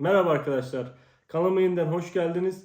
Merhaba arkadaşlar. Kanalıma yeniden hoş geldiniz.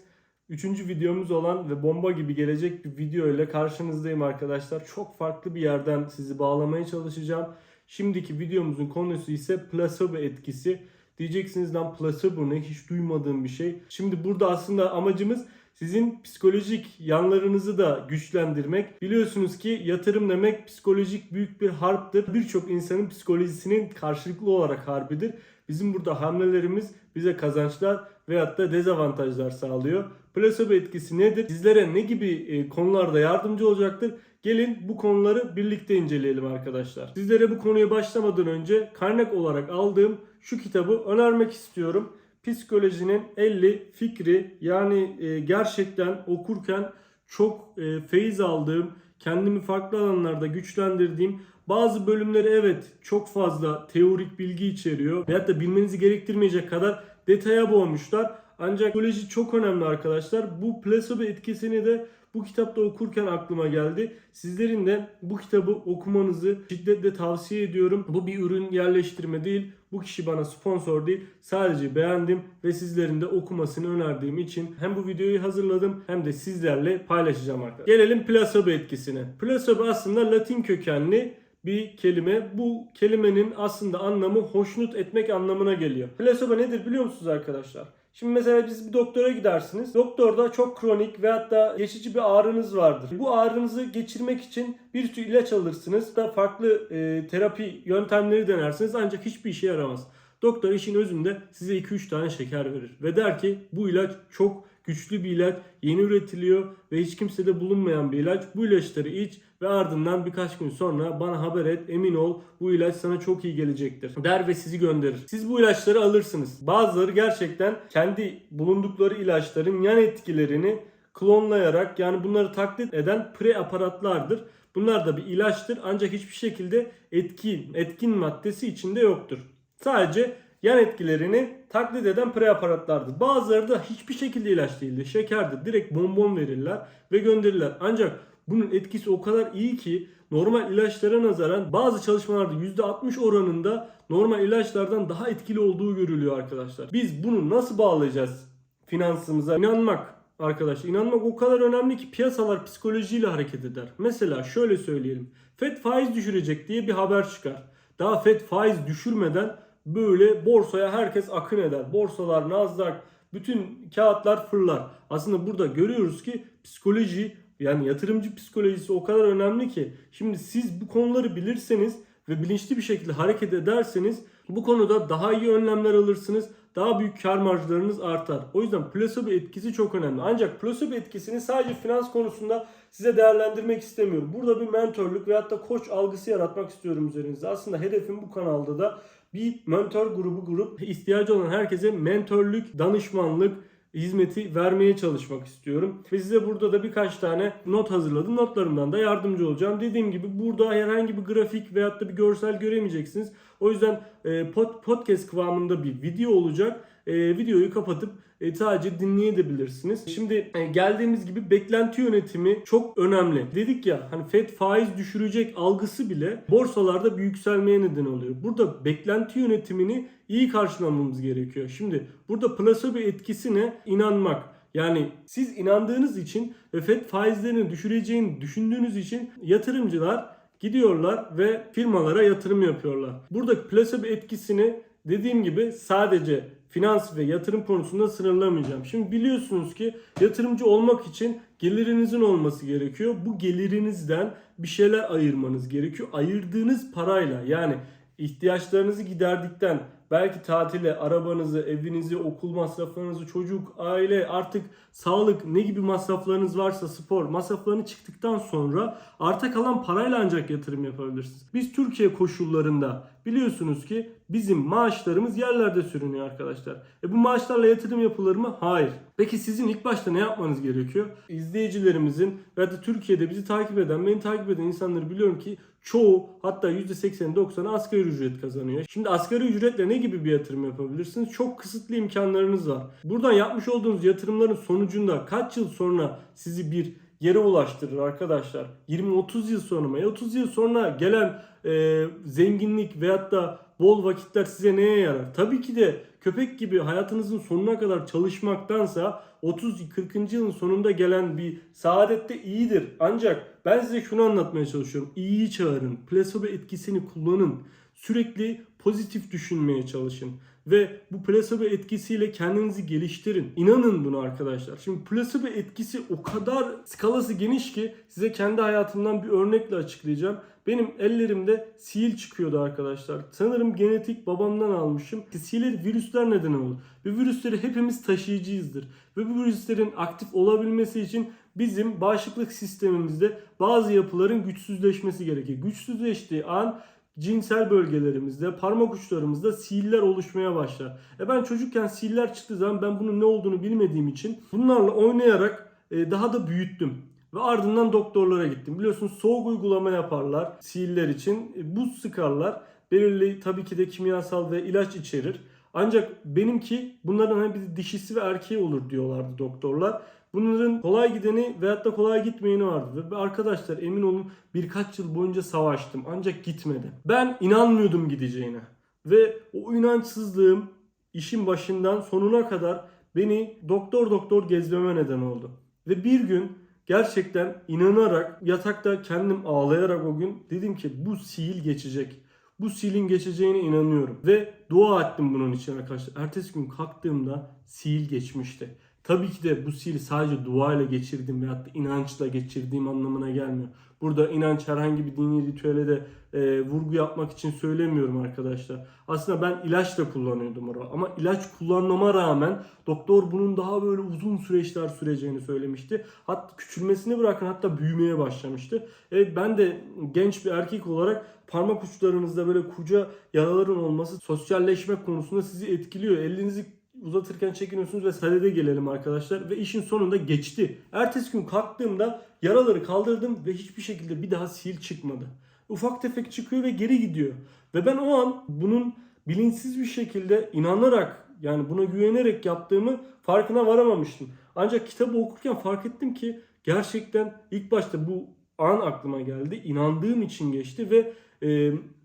Üçüncü videomuz olan ve bomba gibi gelecek bir video ile karşınızdayım arkadaşlar. Çok farklı bir yerden sizi bağlamaya çalışacağım. Şimdiki videomuzun konusu ise placebo etkisi. Diyeceksiniz lan placebo ne hiç duymadığım bir şey. Şimdi burada aslında amacımız sizin psikolojik yanlarınızı da güçlendirmek. Biliyorsunuz ki yatırım demek psikolojik büyük bir harptır. Birçok insanın psikolojisinin karşılıklı olarak harbidir. Bizim burada hamlelerimiz bize kazançlar veyahut da dezavantajlar sağlıyor. Placebo etkisi nedir? Sizlere ne gibi e, konularda yardımcı olacaktır? Gelin bu konuları birlikte inceleyelim arkadaşlar. Sizlere bu konuya başlamadan önce kaynak olarak aldığım şu kitabı önermek istiyorum. Psikolojinin 50 fikri yani e, gerçekten okurken çok e, feyiz aldığım, kendimi farklı alanlarda güçlendirdiğim bazı bölümleri evet çok fazla teorik bilgi içeriyor veyahut da bilmenizi gerektirmeyecek kadar detaya boğmuşlar. Ancak psikoloji çok önemli arkadaşlar. Bu placebo etkisini de bu kitapta okurken aklıma geldi. Sizlerin de bu kitabı okumanızı şiddetle tavsiye ediyorum. Bu bir ürün yerleştirme değil. Bu kişi bana sponsor değil. Sadece beğendim ve sizlerin de okumasını önerdiğim için hem bu videoyu hazırladım hem de sizlerle paylaşacağım arkadaşlar. Gelelim placebo etkisine. Placebo aslında Latin kökenli bir kelime. Bu kelimenin aslında anlamı hoşnut etmek anlamına geliyor. Placebo nedir biliyor musunuz arkadaşlar? Şimdi mesela biz bir doktora gidersiniz. Doktorda çok kronik ve hatta geçici bir ağrınız vardır. Bu ağrınızı geçirmek için bir sürü ilaç alırsınız da farklı e, terapi yöntemleri denersiniz ancak hiçbir işe yaramaz. Doktor işin özünde size 2-3 tane şeker verir ve der ki bu ilaç çok güçlü bir ilaç, yeni üretiliyor ve hiç kimsede bulunmayan bir ilaç. Bu ilaçları iç ve ardından birkaç gün sonra bana haber et, emin ol bu ilaç sana çok iyi gelecektir der ve sizi gönderir. Siz bu ilaçları alırsınız. Bazıları gerçekten kendi bulundukları ilaçların yan etkilerini klonlayarak yani bunları taklit eden preaparatlardır. Bunlar da bir ilaçtır ancak hiçbir şekilde etkin, etkin maddesi içinde yoktur. Sadece yan etkilerini taklit eden preparatlardır. Bazıları da hiçbir şekilde ilaç değildir. Şekerdir. Direkt bonbon verirler ve gönderirler. Ancak bunun etkisi o kadar iyi ki normal ilaçlara nazaran bazı çalışmalarda %60 oranında normal ilaçlardan daha etkili olduğu görülüyor arkadaşlar. Biz bunu nasıl bağlayacağız finansımıza? İnanmak arkadaşlar. İnanmak o kadar önemli ki piyasalar psikolojiyle hareket eder. Mesela şöyle söyleyelim. FED faiz düşürecek diye bir haber çıkar. Daha FED faiz düşürmeden böyle borsaya herkes akın eder. Borsalar, Nasdaq, bütün kağıtlar fırlar. Aslında burada görüyoruz ki psikoloji yani yatırımcı psikolojisi o kadar önemli ki şimdi siz bu konuları bilirseniz ve bilinçli bir şekilde hareket ederseniz bu konuda daha iyi önlemler alırsınız. Daha büyük kar marjlarınız artar. O yüzden placebo etkisi çok önemli. Ancak placebo etkisini sadece finans konusunda size değerlendirmek istemiyorum. Burada bir mentorluk veyahut da koç algısı yaratmak istiyorum üzerinizde. Aslında hedefim bu kanalda da bir mentor grubu grup ihtiyacı olan herkese mentorluk, danışmanlık, hizmeti vermeye çalışmak istiyorum. Ve size burada da birkaç tane not hazırladım. Notlarımdan da yardımcı olacağım. Dediğim gibi burada herhangi bir grafik veyahut da bir görsel göremeyeceksiniz. O yüzden e, pod, podcast kıvamında bir video olacak. E, videoyu kapatıp sadece dinleyebilirsiniz. Şimdi e, geldiğimiz gibi beklenti yönetimi çok önemli. Dedik ya hani Fed faiz düşürecek algısı bile borsalarda bir yükselmeye neden oluyor. Burada beklenti yönetimini iyi karşılamamız gerekiyor. Şimdi burada placebo etkisine inanmak. Yani siz inandığınız için ve Fed faizlerini düşüreceğini düşündüğünüz için yatırımcılar gidiyorlar ve firmalara yatırım yapıyorlar. Burada placebo etkisini dediğim gibi sadece finans ve yatırım konusunda sınırlamayacağım. Şimdi biliyorsunuz ki yatırımcı olmak için gelirinizin olması gerekiyor. Bu gelirinizden bir şeyler ayırmanız gerekiyor. Ayırdığınız parayla yani ihtiyaçlarınızı giderdikten belki tatile, arabanızı, evinizi, okul masraflarınızı, çocuk, aile, artık sağlık ne gibi masraflarınız varsa spor masraflarını çıktıktan sonra arta kalan parayla ancak yatırım yapabilirsiniz. Biz Türkiye koşullarında biliyorsunuz ki bizim maaşlarımız yerlerde sürünüyor arkadaşlar. E bu maaşlarla yatırım yapılır mı? Hayır. Peki sizin ilk başta ne yapmanız gerekiyor? İzleyicilerimizin ve da Türkiye'de bizi takip eden, beni takip eden insanları biliyorum ki çoğu hatta %80'i 90'ı asgari ücret kazanıyor. Şimdi asgari ücretle ne gibi bir yatırım yapabilirsiniz? Çok kısıtlı imkanlarınız var. Buradan yapmış olduğunuz yatırımların sonucunda kaç yıl sonra sizi bir yere ulaştırır arkadaşlar. 20-30 yıl sonra mı? E 30 yıl sonra gelen e, zenginlik veyahut da bol vakitler size neye yarar? Tabii ki de köpek gibi hayatınızın sonuna kadar çalışmaktansa 30-40. yılın sonunda gelen bir saadette iyidir. Ancak ben size şunu anlatmaya çalışıyorum. İyiyi çağırın. Plasebo etkisini kullanın. Sürekli pozitif düşünmeye çalışın. Ve bu plasebo etkisiyle kendinizi geliştirin. İnanın buna arkadaşlar. Şimdi plasebo etkisi o kadar skalası geniş ki size kendi hayatımdan bir örnekle açıklayacağım. Benim ellerimde sil çıkıyordu arkadaşlar. Sanırım genetik babamdan almışım. Siler virüsler neden olur. Ve virüsleri hepimiz taşıyıcıyızdır. Ve bu virüslerin aktif olabilmesi için bizim bağışıklık sistemimizde bazı yapıların güçsüzleşmesi gerekir. Güçsüzleştiği an cinsel bölgelerimizde, parmak uçlarımızda siller oluşmaya başlar. E ben çocukken siller çıktığı zaman ben bunun ne olduğunu bilmediğim için bunlarla oynayarak e, daha da büyüttüm. Ve ardından doktorlara gittim. Biliyorsunuz soğuk uygulama yaparlar sihirler için. E, buz sıkarlar. Belirli tabii ki de kimyasal ve ilaç içerir. Ancak benimki bunların hani bir dişisi ve erkeği olur diyorlardı doktorlar. Bunların kolay gideni veyahut da kolay gitmeyeni vardı. Ve arkadaşlar emin olun birkaç yıl boyunca savaştım. Ancak gitmedi. Ben inanmıyordum gideceğine. Ve o inançsızlığım işin başından sonuna kadar beni doktor doktor gezmeme neden oldu. Ve bir gün gerçekten inanarak yatakta kendim ağlayarak o gün dedim ki bu sil geçecek. Bu silin geçeceğine inanıyorum. Ve dua ettim bunun için arkadaşlar. Ertesi gün kalktığımda sil geçmişti. Tabii ki de bu sili sadece dua ile geçirdiğim veyahut da inançla geçirdiğim anlamına gelmiyor. Burada inanç herhangi bir dini ritüele de e, vurgu yapmak için söylemiyorum arkadaşlar. Aslında ben ilaç da kullanıyordum orada. Ama ilaç kullanmama rağmen doktor bunun daha böyle uzun süreçler süreceğini söylemişti. Hatta küçülmesini bırakın hatta büyümeye başlamıştı. Evet ben de genç bir erkek olarak parmak uçlarınızda böyle kuca yaraların olması sosyalleşme konusunda sizi etkiliyor. Elinizi uzatırken çekiniyorsunuz ve sadede gelelim arkadaşlar. Ve işin sonunda geçti. Ertesi gün kalktığımda yaraları kaldırdım ve hiçbir şekilde bir daha sil çıkmadı. Ufak tefek çıkıyor ve geri gidiyor. Ve ben o an bunun bilinçsiz bir şekilde inanarak yani buna güvenerek yaptığımı farkına varamamıştım. Ancak kitabı okurken fark ettim ki gerçekten ilk başta bu an aklıma geldi. İnandığım için geçti ve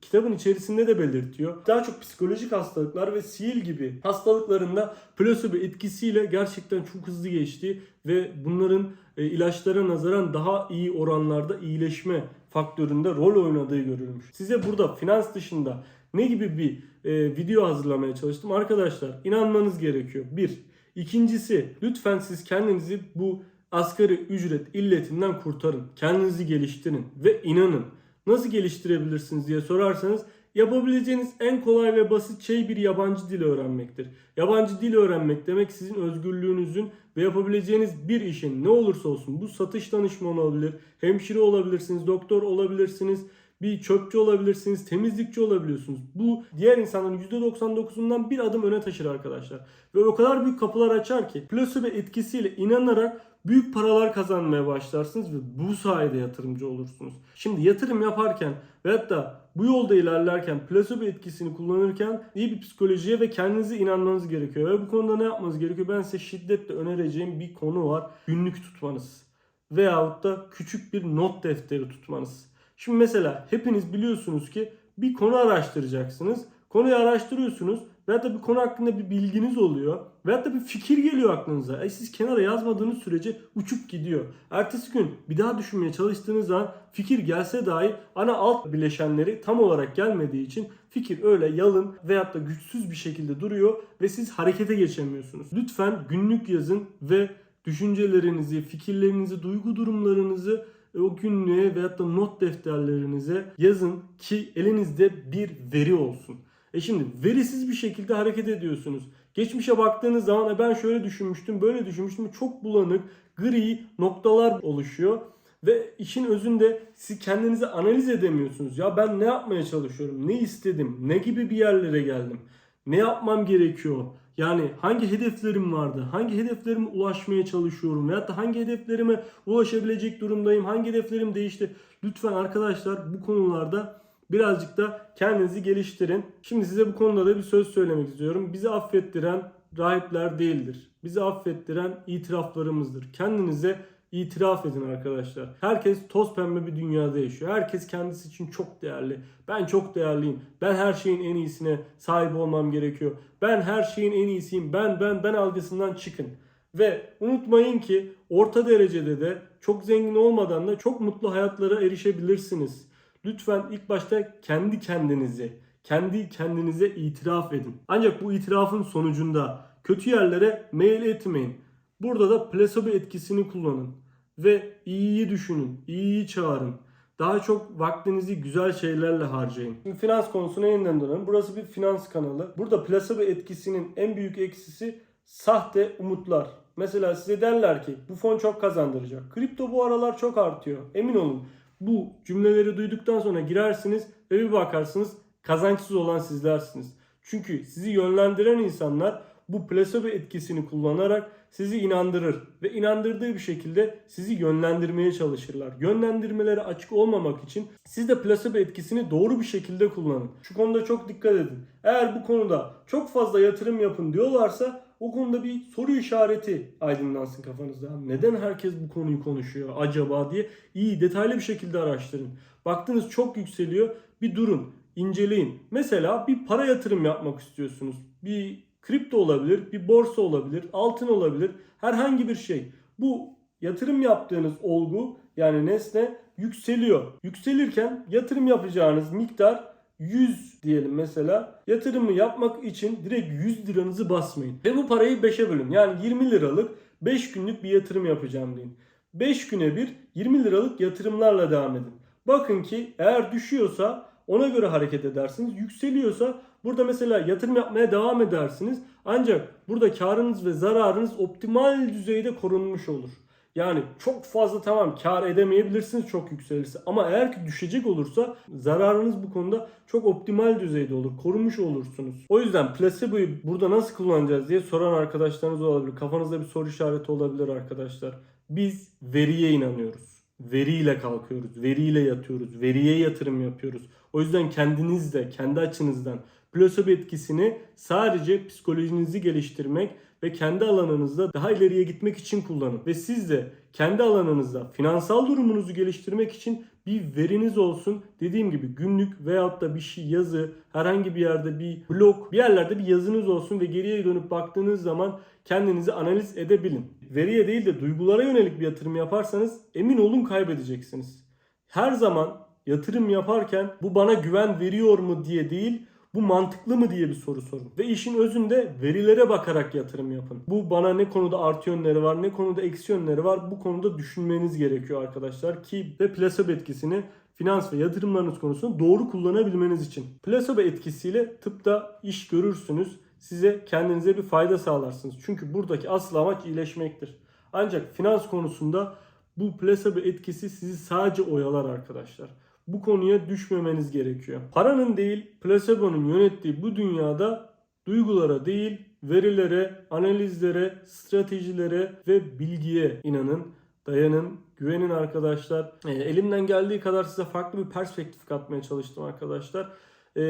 kitabın içerisinde de belirtiyor. Daha çok psikolojik hastalıklar ve sil gibi hastalıklarında plasebo etkisiyle gerçekten çok hızlı geçti ve bunların e, ilaçlara nazaran daha iyi oranlarda iyileşme faktöründe rol oynadığı görülmüş. Size burada finans dışında ne gibi bir e, video hazırlamaya çalıştım? Arkadaşlar inanmanız gerekiyor. Bir. İkincisi lütfen siz kendinizi bu asgari ücret illetinden kurtarın. Kendinizi geliştirin ve inanın. Nasıl geliştirebilirsiniz diye sorarsanız yapabileceğiniz en kolay ve basit şey bir yabancı dil öğrenmektir. Yabancı dil öğrenmek demek sizin özgürlüğünüzün ve yapabileceğiniz bir işin ne olursa olsun bu satış danışmanı olabilir, hemşire olabilirsiniz, doktor olabilirsiniz, bir çöpçü olabilirsiniz, temizlikçi olabiliyorsunuz. Bu diğer insanların %99'undan bir adım öne taşır arkadaşlar. Ve o kadar büyük kapılar açar ki plasebo etkisiyle inanarak büyük paralar kazanmaya başlarsınız ve bu sayede yatırımcı olursunuz. Şimdi yatırım yaparken veyahut da bu yolda ilerlerken plasebo etkisini kullanırken iyi bir psikolojiye ve kendinize inanmanız gerekiyor. Ve bu konuda ne yapmanız gerekiyor? Ben size şiddetle önereceğim bir konu var. Günlük tutmanız. Veyahut da küçük bir not defteri tutmanız. Şimdi mesela hepiniz biliyorsunuz ki bir konu araştıracaksınız. Konuyu araştırıyorsunuz veyahut da bir konu hakkında bir bilginiz oluyor. Veyahut da bir fikir geliyor aklınıza. E siz kenara yazmadığınız sürece uçup gidiyor. Ertesi gün bir daha düşünmeye çalıştığınız zaman fikir gelse dahi ana alt bileşenleri tam olarak gelmediği için fikir öyle yalın veyahut da güçsüz bir şekilde duruyor ve siz harekete geçemiyorsunuz. Lütfen günlük yazın ve düşüncelerinizi, fikirlerinizi, duygu durumlarınızı o günlüğe veyahut da not defterlerinize yazın ki elinizde bir veri olsun. E şimdi verisiz bir şekilde hareket ediyorsunuz. Geçmişe baktığınız zaman ben şöyle düşünmüştüm, böyle düşünmüştüm. Çok bulanık, gri noktalar oluşuyor. Ve işin özünde siz kendinizi analiz edemiyorsunuz. Ya ben ne yapmaya çalışıyorum? Ne istedim? Ne gibi bir yerlere geldim? Ne yapmam gerekiyor? Yani hangi hedeflerim vardı? Hangi hedeflerime ulaşmaya çalışıyorum? Veyahut da hangi hedeflerime ulaşabilecek durumdayım? Hangi hedeflerim değişti? Lütfen arkadaşlar bu konularda birazcık da kendinizi geliştirin. Şimdi size bu konuda da bir söz söylemek istiyorum. Bizi affettiren rahipler değildir. Bizi affettiren itiraflarımızdır. Kendinize itiraf edin arkadaşlar. Herkes toz pembe bir dünyada yaşıyor. Herkes kendisi için çok değerli. Ben çok değerliyim. Ben her şeyin en iyisine sahip olmam gerekiyor. Ben her şeyin en iyisiyim. Ben ben ben algısından çıkın. Ve unutmayın ki orta derecede de çok zengin olmadan da çok mutlu hayatlara erişebilirsiniz. Lütfen ilk başta kendi kendinize, kendi kendinize itiraf edin. Ancak bu itirafın sonucunda kötü yerlere meyil etmeyin. Burada da plasebo etkisini kullanın ve iyiyi düşünün, iyiyi çağırın. Daha çok vaktinizi güzel şeylerle harcayın. Şimdi finans konusuna yeniden dönelim. Burası bir finans kanalı. Burada plasebo etkisinin en büyük eksisi sahte umutlar. Mesela size derler ki bu fon çok kazandıracak. Kripto bu aralar çok artıyor. Emin olun bu cümleleri duyduktan sonra girersiniz ve bir bakarsınız kazançsız olan sizlersiniz. Çünkü sizi yönlendiren insanlar bu plasebo etkisini kullanarak sizi inandırır ve inandırdığı bir şekilde sizi yönlendirmeye çalışırlar. Yönlendirmelere açık olmamak için siz de plasebo etkisini doğru bir şekilde kullanın. Şu konuda çok dikkat edin. Eğer bu konuda çok fazla yatırım yapın diyorlarsa o konuda bir soru işareti aydınlansın kafanızda. Neden herkes bu konuyu konuşuyor acaba diye iyi detaylı bir şekilde araştırın. Baktınız çok yükseliyor bir durun inceleyin. Mesela bir para yatırım yapmak istiyorsunuz. Bir kripto olabilir, bir borsa olabilir, altın olabilir, herhangi bir şey. Bu yatırım yaptığınız olgu yani nesne yükseliyor. Yükselirken yatırım yapacağınız miktar 100 diyelim mesela. Yatırımı yapmak için direkt 100 liranızı basmayın. Ve bu parayı 5'e bölün. Yani 20 liralık 5 günlük bir yatırım yapacağım deyin. 5 güne bir 20 liralık yatırımlarla devam edin. Bakın ki eğer düşüyorsa ona göre hareket edersiniz. Yükseliyorsa burada mesela yatırım yapmaya devam edersiniz. Ancak burada karınız ve zararınız optimal düzeyde korunmuş olur. Yani çok fazla tamam kar edemeyebilirsiniz çok yükselirse. Ama eğer ki düşecek olursa zararınız bu konuda çok optimal düzeyde olur. Korunmuş olursunuz. O yüzden placebo'yu burada nasıl kullanacağız diye soran arkadaşlarınız olabilir. Kafanızda bir soru işareti olabilir arkadaşlar. Biz veriye inanıyoruz. Veriyle kalkıyoruz, veriyle yatıyoruz, veriye yatırım yapıyoruz. O yüzden kendiniz de kendi açınızdan plasebo etkisini sadece psikolojinizi geliştirmek ve kendi alanınızda daha ileriye gitmek için kullanın. Ve siz de kendi alanınızda finansal durumunuzu geliştirmek için bir veriniz olsun. Dediğim gibi günlük veyahut da bir şey yazı, herhangi bir yerde bir blog, bir yerlerde bir yazınız olsun ve geriye dönüp baktığınız zaman kendinizi analiz edebilin. Veriye değil de duygulara yönelik bir yatırım yaparsanız emin olun kaybedeceksiniz. Her zaman yatırım yaparken bu bana güven veriyor mu diye değil, bu mantıklı mı diye bir soru sorun. Ve işin özünde verilere bakarak yatırım yapın. Bu bana ne konuda artı yönleri var, ne konuda eksi yönleri var. Bu konuda düşünmeniz gerekiyor arkadaşlar ki ve plasebo etkisini finans ve yatırımlarınız konusunda doğru kullanabilmeniz için. Plasebo etkisiyle tıpta iş görürsünüz. Size kendinize bir fayda sağlarsınız. Çünkü buradaki asıl amaç iyileşmektir. Ancak finans konusunda bu plasebo etkisi sizi sadece oyalar arkadaşlar. Bu konuya düşmemeniz gerekiyor. Paranın değil, plasebonun yönettiği bu dünyada duygulara değil, verilere, analizlere, stratejilere ve bilgiye inanın, dayanın, güvenin arkadaşlar. E, elimden geldiği kadar size farklı bir perspektif katmaya çalıştım arkadaşlar. E,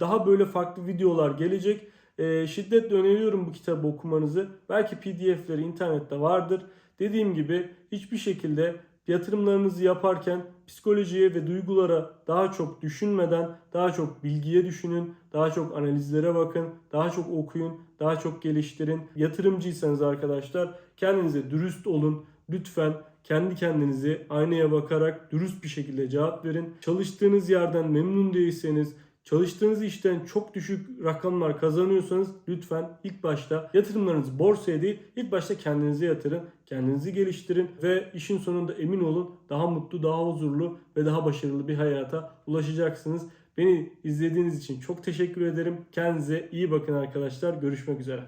daha böyle farklı videolar gelecek. E, şiddetle öneriyorum bu kitabı okumanızı. Belki pdf'leri internette vardır. Dediğim gibi hiçbir şekilde yatırımlarınızı yaparken psikolojiye ve duygulara daha çok düşünmeden daha çok bilgiye düşünün, daha çok analizlere bakın, daha çok okuyun, daha çok geliştirin. Yatırımcıysanız arkadaşlar kendinize dürüst olun. Lütfen kendi kendinizi aynaya bakarak dürüst bir şekilde cevap verin. Çalıştığınız yerden memnun değilseniz, Çalıştığınız işten çok düşük rakamlar kazanıyorsanız lütfen ilk başta yatırımlarınızı borsaya değil ilk başta kendinize yatırın. Kendinizi geliştirin ve işin sonunda emin olun daha mutlu, daha huzurlu ve daha başarılı bir hayata ulaşacaksınız. Beni izlediğiniz için çok teşekkür ederim. Kendinize iyi bakın arkadaşlar. Görüşmek üzere.